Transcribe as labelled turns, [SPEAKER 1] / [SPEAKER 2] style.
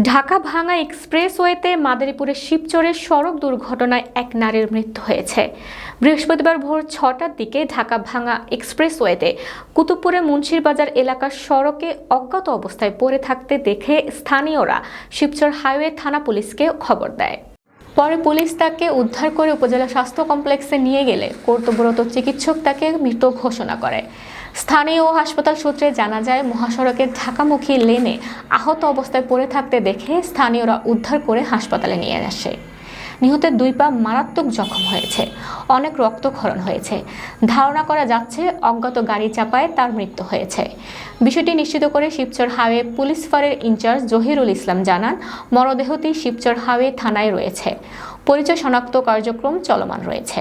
[SPEAKER 1] ঢাকা ভাঙা এক্সপ্রেসওয়েতে মাদারীপুরের শিবচরের সড়ক দুর্ঘটনায় এক নারীর মৃত্যু হয়েছে। বৃহস্পতিবার ভোর ছটার দিকে ঢাকা ভাঙা এক্সপ্রেসওয়েতে কুতুবপুরে মুন্সিরবাজার এলাকার সড়কে অজ্ঞাত অবস্থায় পড়ে থাকতে দেখে স্থানীয়রা শিবচর হাইওয়ে থানা পুলিশকে খবর দেয়। পরে পুলিশ তাকে উদ্ধার করে উপজেলা স্বাস্থ্য কমপ্লেক্সে নিয়ে গেলে কর্তব্যরত চিকিৎসক তাকে মৃত ঘোষণা করে। স্থানীয় হাসপাতাল সূত্রে জানা যায়, মহাসড়কের ঢাকামুখী লেনে আহত অবস্থায় পড়ে থাকতে দেখে স্থানীয়রা উদ্ধার করে হাসপাতালে নিয়ে আসে। নিহতের দুই পা মারাত্মক জখম হয়েছে, অনেক রক্তক্ষরণ হয়েছে। ধারণা করা যাচ্ছে, অজ্ঞাত গাড়ি চাপায় তার মৃত্যু হয়েছে। বিষয়টি নিশ্চিত করে শিবচর হাওয়ে পুলিশ ফাঁড়ের ইনচার্জ জহিরুল ইসলাম জানান, মরদেহটি শিবচর হাওয়ে থানায় রয়েছে। পরিচয় শনাক্ত কার্যক্রম চলমান রয়েছে।